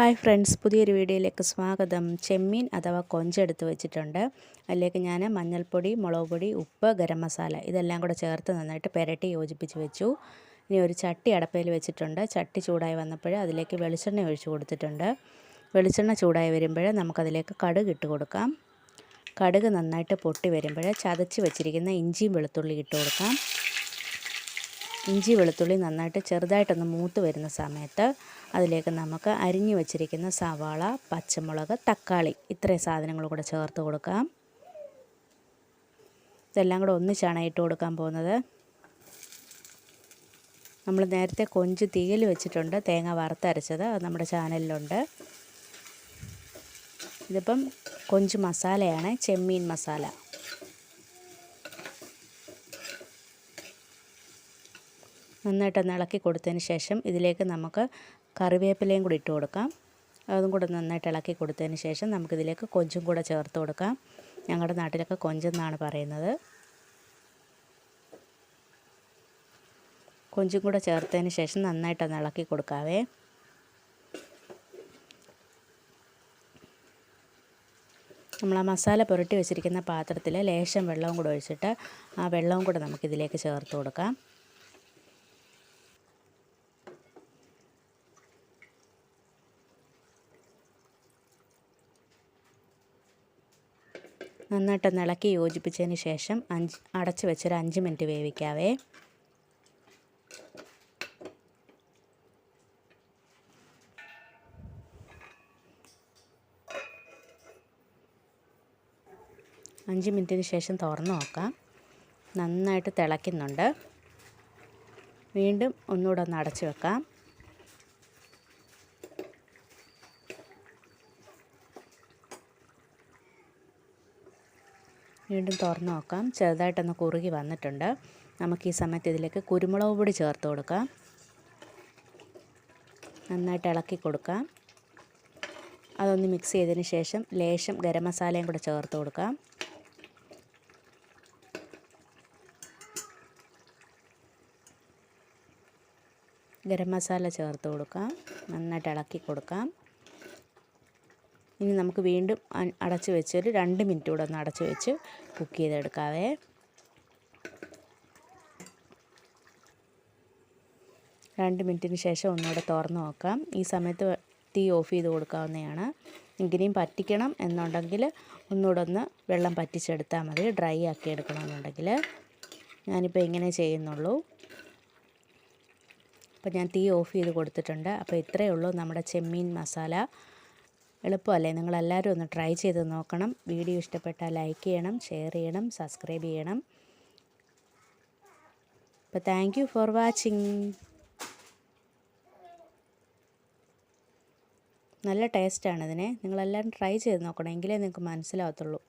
Hi friends പുതിയൊരു വീഡിയോയിലേക്ക് സ്വാഗതം. ചെമ്മീൻ അഥവാ കൊഞ്ചെടുത്ത് വെച്ചിട്ടുണ്ട്. അതിലേക്ക് ഞാൻ മഞ്ഞൾപ്പൊടി മുളക് പൊടി ഉപ്പ് ഗരം മസാല ഇതെല്ലാം കൂടെ ചേർത്ത് നന്നായിട്ട് പുരട്ടി യോജിപ്പിച്ച് വെച്ചു. ഇനി ഒരു ചട്ടി അടപ്പയിൽ വെച്ചിട്ടുണ്ട്. ചട്ടി ചൂടായി വന്നപ്പോൾ അതിലേക്ക് വെളിച്ചെണ്ണ ഒഴിച്ചു കൊടുത്തിട്ടുണ്ട്. വെളിച്ചെണ്ണ ചൂടായി വരുമ്പോൾ നമുക്കതിലേക്ക് കടുക് ഇട്ട് കൊടുക്കാം. കടുക് നന്നായിട്ട് പൊട്ടി വരുമ്പോൾ ചതച്ച് വെച്ചിരിക്കുന്ന ഇഞ്ചിയും വെളുത്തുള്ളി ഇട്ട് കൊടുക്കാം. ഇഞ്ചി വെളുത്തുള്ളി നന്നായിട്ട് ചെറുതായിട്ടൊന്ന് മൂത്ത് വരുന്ന സമയത്ത് അതിലേക്ക് നമുക്ക് അരിഞ്ഞു വച്ചിരിക്കുന്ന സവാള പച്ചമുളക് തക്കാളി ഇത്രയും സാധനങ്ങൾ കൂടെ ചേർത്ത് കൊടുക്കാം. ഇതെല്ലാം കൂടെ ഒന്നിച്ചാണ് ഇട്ട് കൊടുക്കാൻ പോകുന്നത്. നമ്മൾ നേരത്തെ കൊഞ്ച് തീയിൽ വെച്ചിട്ടുണ്ട്. തേങ്ങ വറുത്തരച്ചത് അത് നമ്മുടെ ചാനലിലുണ്ട്. ഇതിപ്പം കൊഞ്ച് മസാലയാണ് ചെമ്മീൻ മസാല. നന്നായിട്ടൊന്ന് ഇളക്കി കൊടുത്തതിന് ശേഷം ഇതിലേക്ക് നമുക്ക് കറിവേപ്പിലയും കൂടി ഇട്ട് കൊടുക്കാം. അതും കൂടെ നന്നായിട്ട് ഇളക്കി കൊടുത്തതിന് ശേഷം നമുക്കിതിലേക്ക് കൊഞ്ചും കൂടെ ചേർത്ത് കൊടുക്കാം. ഞങ്ങളുടെ നാട്ടിലൊക്കെ കൊഞ്ചെന്നാണ് പറയുന്നത്. കൊഞ്ചും കൂടെ ചേർത്തതിന് ശേഷം നന്നായിട്ടൊന്ന് ഇളക്കി കൊടുക്കാവേ. നമ്മൾ ആ മസാല പുരട്ടി വെച്ചിരിക്കുന്ന പാത്രത്തിൽ ലേശം വെള്ളവും കൂടെ ഒഴിച്ചിട്ട് ആ വെള്ളവും കൂടെ നമുക്കിതിലേക്ക് ചേർത്ത് കൊടുക്കാം. നന്നായിട്ടൊന്ന് ഇളക്കി യോജിപ്പിച്ചതിന് ശേഷം അഞ്ച് അടച്ചു വെച്ചൊരു അഞ്ച് മിനിറ്റ് വേവിക്കാവേ. അഞ്ച് മിനിറ്റിന് ശേഷം തുറന്ന് നോക്കാം. നന്നായിട്ട് തിളയ്ക്കുന്നുണ്ട്. വീണ്ടും ഒന്നുകൂടെ ഒന്ന് അടച്ച് വെക്കാം. വീണ്ടും തുറന്ന് നോക്കാം. ചെറുതായിട്ടൊന്ന് കുറുകി വന്നിട്ടുണ്ട്. നമുക്ക് ഈ സമയത്ത് ഇതിലേക്ക് കുരുമുളക് പൊടി ചേർത്ത് കൊടുക്കാം. നന്നായിട്ട് ഇളക്കി കൊടുക്കാം. അതൊന്ന് മിക്സ് ചെയ്തതിന് ശേഷം ലേശം ഗരം മസാലയും കൂടെ ചേർത്ത് കൊടുക്കാം. ഗരം മസാല ചേർത്ത് കൊടുക്കാം. നന്നായിട്ട് ഇളക്കി കൊടുക്കാം. ഇനി നമുക്ക് വീണ്ടും അടച്ച് വെച്ച് ഒരു രണ്ട് മിനിറ്റ് കൂടെ ഒന്ന് അടച്ച് വെച്ച് കുക്ക് ചെയ്തെടുക്കാവേ. രണ്ട് മിനിറ്റിന് ശേഷം ഒന്നുകൂടെ തുറന്ന് നോക്കാം. ഈ സമയത്ത് തീ ഓഫ് ചെയ്ത് കൊടുക്കാവുന്നതാണ്. ഇങ്ങനെയും പറ്റിക്കണം എന്നുണ്ടെങ്കിൽ ഒന്നുകൂടെ ഒന്ന് വെള്ളം പറ്റിച്ചെടുത്താൽ മതി. ഡ്രൈ ആക്കി എടുക്കണമെന്നുണ്ടെങ്കിൽ. ഞാനിപ്പോൾ ഇങ്ങനെ ചെയ്യുന്നുള്ളൂ. അപ്പോൾ ഞാൻ തീ ഓഫ് ചെയ്ത് കൊടുത്തിട്ടുണ്ട്. അപ്പോൾ ഇത്രയേ ഉള്ളൂ നമ്മുടെ ചെമ്മീൻ മസാല. എളുപ്പമല്ലേ? നിങ്ങളെല്ലാവരും ഒന്ന് ട്രൈ ചെയ്ത് നോക്കണം. വീഡിയോ ഇഷ്ടപ്പെട്ടാൽ ലൈക്ക് ചെയ്യണം ഷെയർ ചെയ്യണം സബ്സ്ക്രൈബ് ചെയ്യണം. അപ്പോൾ താങ്ക് യു ഫോർ വാച്ചിങ്. നല്ല ടേസ്റ്റാണ് ഇതിനെ. നിങ്ങളെല്ലാവരും ട്രൈ ചെയ്ത് നോക്കണം. എങ്കിലേ നിങ്ങൾക്ക് മനസ്സിലാവത്തുള്ളൂ.